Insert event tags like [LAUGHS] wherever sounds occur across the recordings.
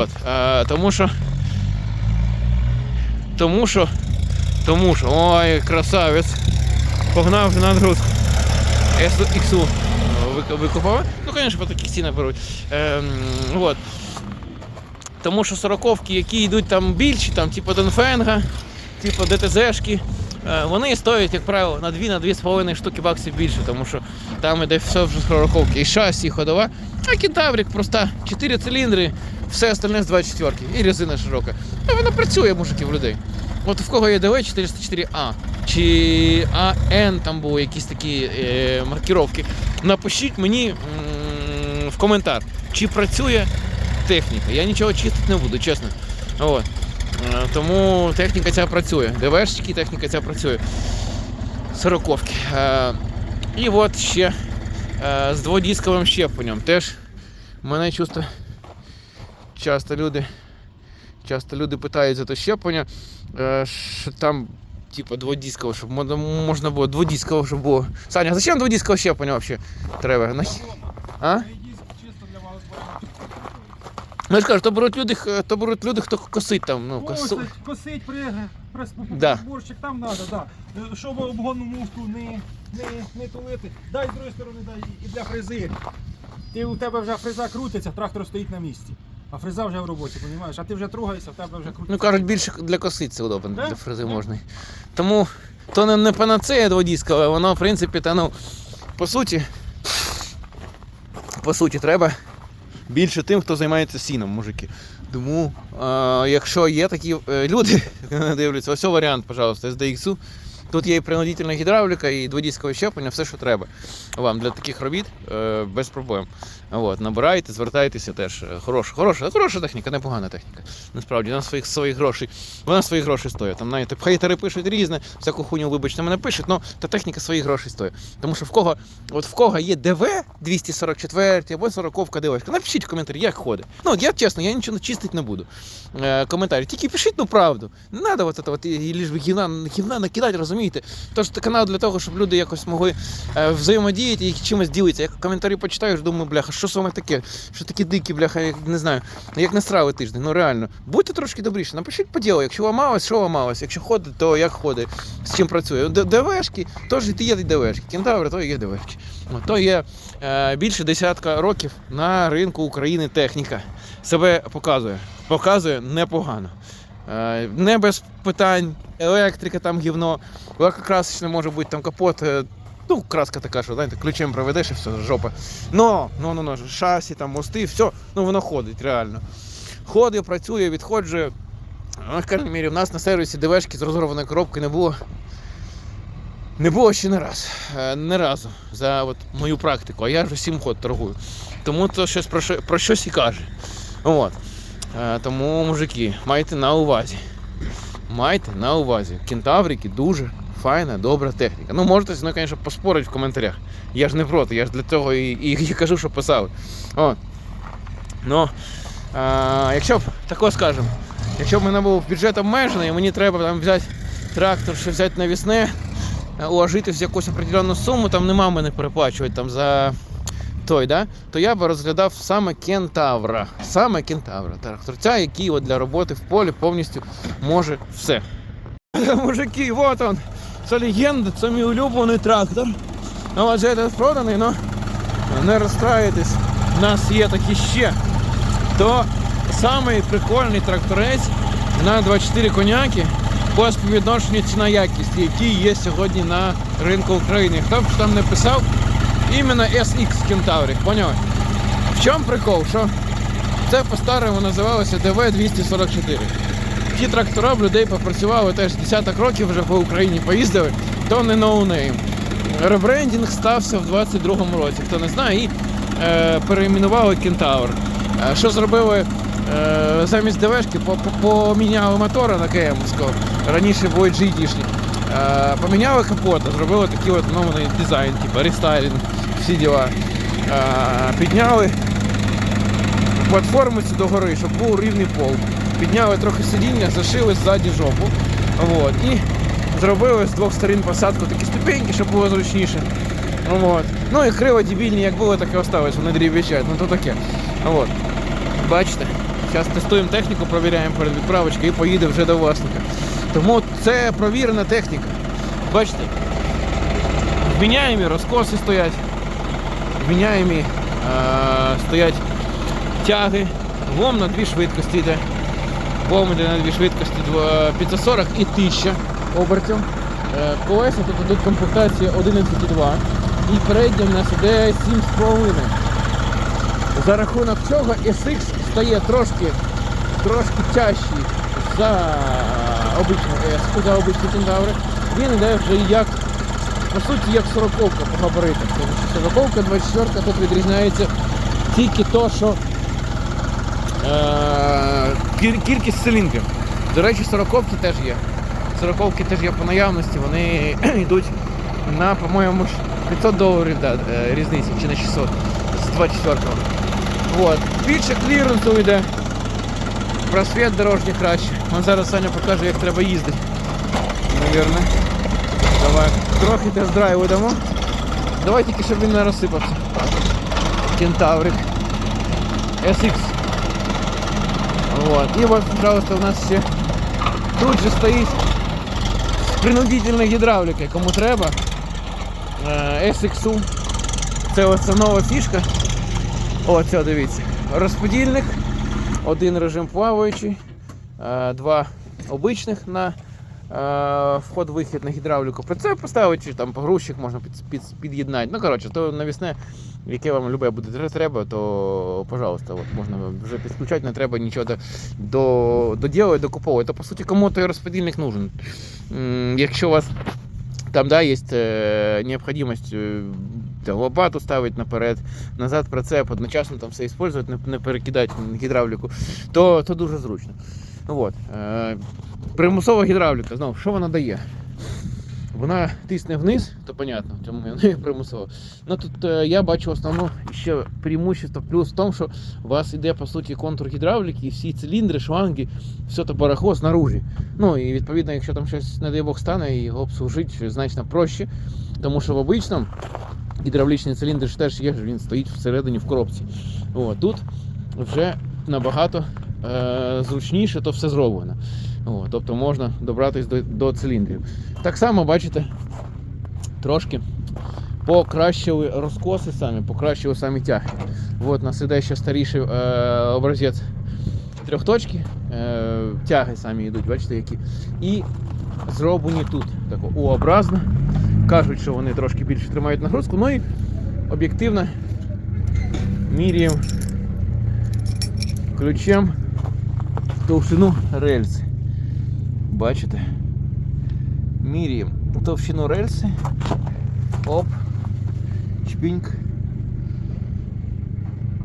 От, е, тому що. Тому що. Тому що. Ой, красавець. Погнав на нагрузку. Іксу викупав. Ну, звісно, по таких цінах беруть. Ем, от. Тому що сороковки, які йдуть там більші, там, типу Донфенга, типу ДТЗшки, е, вони стоять, як правило, на 2 на 2,5 штуки баксів більше, тому що там іде все вже сороковки. І шасі, і ходова. А кентаврик проста, 4 циліндри, все остальне з 24 і резина широка. Ну, вона працює, мужики, в людей. От в кого є ДВ 404А чи АН, там були якісь такі е, маркіровки. Напишіть мені в коментар, чи працює техніка. Я нічого чистити не буду, чесно. От. Е, Тому техніка ця працює. ДВшки техніка ця працює. Сороковки. Е, І от ще е, з дводісковим щепленням. Теж мене чувство часто люди. Часто люди питають за те щеплення, е, що там, типу, дводіскове, щоб можна- було дводіскове, щоб було. Саня, зачем дводіскове щеплення взагалі треба? А? Ну я ж кажу, то беруть люди, то беруть люди, хто косить там. Ну, косу... Косить, косить при, при Да. борщик там треба, да. Щоб обгонну муфту не, не, не тулити. Дай з другої сторони, дай і для фрези. Ти, у тебе вже фреза крутиться, трактор стоїть на місці. А фреза вже в роботі, розумієш? А ти вже тругаєшся, в тебе вже крутиться. Ну кажуть, більше для коси це удобно, Да? для фрези Да. можна. Тому то не, не панацея дводіскове, воно, в принципі, та, ну, по суті, по суті, треба більше тим, хто займається сіном, мужики. Тому, е, якщо є такі е, люди, які [LAUGHS] дивляться, ось варіант, пожалуйста, SDX. Тут є і принудительна гідравліка, і дводіскове щеплення, все, що треба вам для таких робіт е, без проблем. От, набирайте, звертайтеся теж. Хороша, хороша, хороша техніка, непогана техніка. Насправді, вона своїх своїх грошей, вона своїх грошей стоїть. Там знаєте, хейтери пишуть різне, всяку хуйню, вибачте, мене пишуть, але та техніка своїх грошей стоїть. Тому що в кого, от в кого є ДВ 244 або 40 ДВшка, напишіть в коментарі, як ходить. Ну, от я чесно, я нічого чистити не буду. Е, коментарі. Тільки пишіть ну правду. Не треба от от, лиш гівна, гівна накидати, розумієте? Тож це канал для того, щоб люди якось могли е, взаємодіяти і чимось ділитися. Я коментарі почитаєш, думаю, бляха, що саме таке? Що такі дикі, бляха, як не знаю, як не страви тиждень. Ну реально. Будьте трошки добріші, напишіть по ділу, якщо ламалось, що ламалось, якщо ходить, то як ходить, з чим працює. ДВшки, теж є ДВшки. Кентаври, то є ДВшки. То є більше десятка років на ринку України техніка. Себе показує. Показує непогано. Е, Не без питань, електрика там гівно, лакокрасочне може бути там капот. е, Ну, краска така, що знаєте, ключем проведеш і все, жопа. Но, ну, ну, ну, шасі, там, мости, все, ну воно ходить реально. Ходить, працює, відходжує. Ну, в мірі, у нас на сервісі ДВшки з розорваної коробки не було. Не було ще не раз. Е, Не разу за от мою практику, а я вже сім ход торгую. Тому то щось про, про щось і каже. От. Е, Тому, мужики, майте на увазі. Майте на увазі. Кентаврики дуже файна, добра техніка. Ну, можете, ну, звісно, поспорити в коментарях. Я ж не проти, я ж для того і, і, і кажу, що писали. От. Ну, а, якщо б тако скажемо, якщо б мене був бюджет обмежений, і мені треба там взяти трактор, ще взяти навісне, е, уложити в якусь определенну суму, там нема мене переплачувати там за той, да? то я б розглядав саме кентавра. Саме кентавра. Тракторця, який от для роботи в полі повністю може все. [LAUGHS] Мужики, вот он. Це легенда, це мій улюблений трактор. Ну, от же этот проданий, но не розстраюйтесь. У нас є такі ще. То самий прикольний тракторець на 24 коняки по співвідношенню ціна якість, який є сьогодні на ринку України. Хто б там не писав, іменно SX Kentavri, поняли? В чому прикол? Що це по-старому називалося ДВ-244. Ті трактора в людей попрацювали теж десяток років вже по Україні поїздили, то не ноунейм. Ребрендінг стався в 22-му році, хто не знає, і е, переіменували Кентавр. Е, що зробили е, замість ДВшки, по- по- поміняли мотора на КМського, раніше були GT-шні. Е, поміняли капота, зробили такий от новий дизайн, типу рестайлінг, всі діла. Е, підняли платформу цю догори, щоб був рівний пол. Підняли трохи сидіння, зашили ззаді жопу. От. І зробили з двох сторін посадку такі ступеньки, щоб було зручніше. От. Ну і криво дебільні, як було, так і осталось, вони дріб'ячать. Ну то таке. От. Бачите? Зараз тестуємо техніку, провіряємо перед відправочкою і поїде вже до власника. Тому це провірена техніка. Бачите, вміняємі розкоси стоять, вміняємі е, стоять тяги, лом на дві швидкості йде. Лом йде на дві швидкості 540 і 1000 обертів. Е, Колеса тут ідуть комплектація 11,2 і передня в нас іде 7,5. За рахунок цього SX стає трошки, трошки тяжчий за обичну S, за обичні кентаври. Він йде вже як, по суті, як 40 по габаритах. Тому що 40 24 тут відрізняється тільки то, що е, кіль- кількість циліндрів. До речі, 40 теж є. 40 теж є по наявності, вони [CLEARS THROAT] йдуть на, по-моєму, 500 доларів да, е, різниці, чи на 600 з 24-го. Вот. Більше кліренсу йде. Просвіт дорожній краще. Вон зараз Саня покаже, як треба їздити. Навірно. Давай. Трохи тест-драйву дамо. Давай тільки, щоб він не розсипався. Кентаврик. SX. Вот. І от, пожалуйста, у нас ще тут же стоїть принудительна гідравліка, кому треба. Е, SX. Це оце нова фішка. О, це дивіться. Розподільник, один режим плаваючий, е, два обичних на е, вход-вихід на гідравліку. Прицеп поставити, там погрузчик можна під, під, під'єднати. Ну, коротше, то навісне, яке вам любе буде треба, то пожалуйста, от, можна вже підключати, не треба нічого до, до, доділувати, докуповувати. То по суті кому той розподільник нужен. Якщо у вас там да, є е, необхідність е, лопату ставити наперед, назад прицеп, одночасно там все використовувати, не, перекидати гідравліку, то, то дуже зручно. От. Е, примусова гідравліка, знову, що вона дає? Вона тисне вниз, то понятно, чому вона примусова. Ну тут е, я бачу основну ще преимущество плюс в тому, що у вас іде по суті контур гідравліки, і всі циліндри, шланги, все то барахло знаружі. Ну і відповідно, якщо там щось, не дай Бог, стане, його обслужити значно проще. Тому що в обичному гідравлічний циліндр ж теж є, він стоїть всередині в коробці. О, тут вже набагато е, зручніше то все зроблено. О, тобто можна добратись до, до циліндрів. Так само, бачите, трошки покращили розкоси самі, покращили самі тяги. От нас іде ще старіший е, образець трьохточки, е, тяги самі йдуть, бачите, які. І зроблені тут тако У-образно. Кажуть, що вони трошки більше тримають нагрузку. Ну і об'єктивно міряємо ключем товщину рельси. Бачите? Міряємо товщину рельси. Оп. Чпіньк.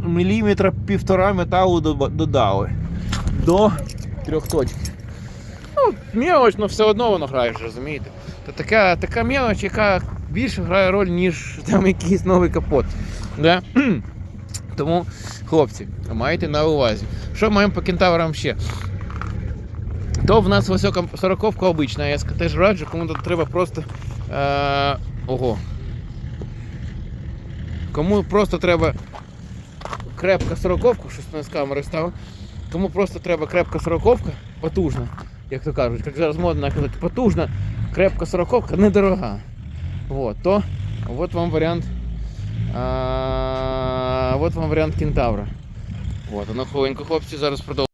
Міліметра півтора металу додали. До трьох точок. Ну, мелоч, але все одно воно грає, розумієте? То така, така мелоч, яка більше грає роль, ніж там якийсь новий капот. Да? [CLEARS THROAT] Тому, хлопці, майте на увазі. Що маємо по кентаврам ще? То в нас ось 40 обична, я теж раджу, кому тут треба просто. Е, ого. Кому просто треба крепка сороковка, щось не з камери став. Кому просто треба крепка сороковка, потужна, як то кажуть, як зараз модно казати, потужна, крепка сороковка, недорога. Вот, то от вам варіант. А, от вам варіант кентавра. От, а на хвилинку, хлопці, зараз продовжуємо.